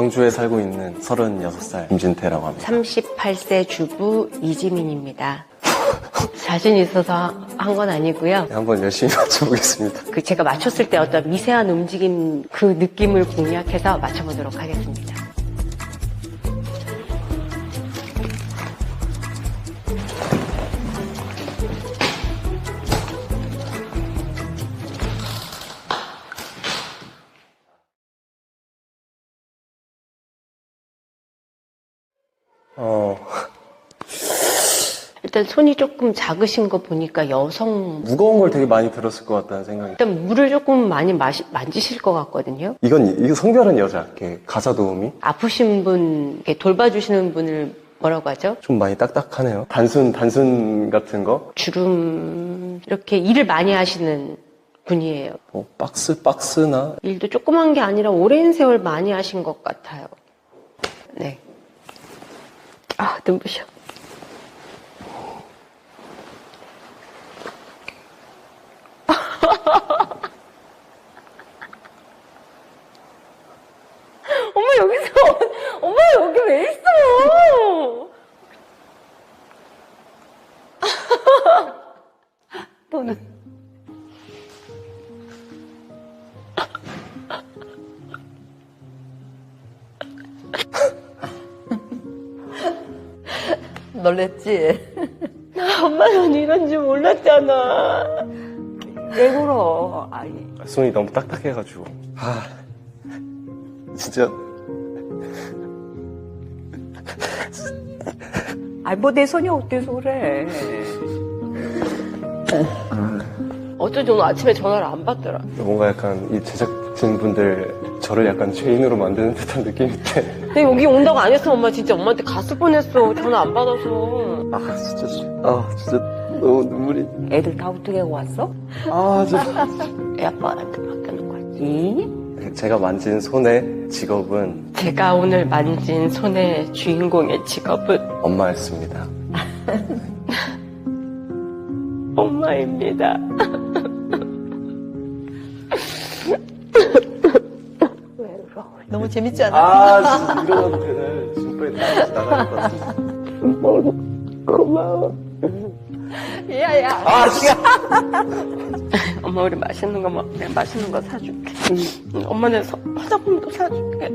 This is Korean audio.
광주에 살고 있는 36살 김진태라고 합니다. 38세 주부 이지민입니다. 자신 있어서 한 건 아니고요. 네, 한번 열심히 맞춰보겠습니다. 그 제가 맞췄을 때 어떤 미세한 움직임 그 느낌을 공략해서 맞춰보도록 하겠습니다. 어, 일단 손이 조금 작으신 거 보니까 여성 무거운 걸 되게 많이 들었을 것 같다는 생각이. 일단 물을 조금 많이 마시, 만지실 것 같거든요. 이건, 이거 성별은 여자. 이렇게 가사 도우미? 아프신 분, 이렇게 돌봐주시는 분을 뭐라고 하죠? 좀 많이 딱딱하네요. 단순, 단순 같은 거? 주름, 이렇게 일을 많이 하시는 분이에요. 뭐, 박스, 박스나? 일도 조그만 게 아니라 오랜 세월 많이 하신 것 같아요. 네. 아, 눈부셔. 엄마 여기서 엄마 여기 왜 있어? 너는 놀랬지? 엄마는 이런 줄 몰랐잖아. 왜 그러? 아이, 손이 너무 딱딱해가지고. 아, 진짜. 아이 뭐내 손이 어때서 그래? 어쩐지 오늘 아침에 전화를 안 받더라. 뭔가 약간 이 제작진분들 저를 약간 죄인으로 만드는 듯한 느낌인데. 근데 여기 온다고 안 했으면 엄마 진짜 엄마한테 갔을 뻔했어. 전화 안 받아서. 아, 진짜, 아, 진짜 너무 눈물이. 애들 다 어떻게 하고 왔어? 아, 진짜. 애 아빠한테 맡겨놓고 왔지. 이? 제가 만진 손의 직업은 제가 오늘 만진 손의 주인공의 직업은 엄마였습니다. 엄마입니다. 너무 재밌지 않아? 아, 진짜 일어나도 되네. 지금 빨리 나가서 나가야 될것 같아. 고마워. 야 야. 아, 진짜. 엄마 우리 맛있는 거 먹, 맛있는 거 사줄게. 응, 엄마는 서- 화장품도 사줄게.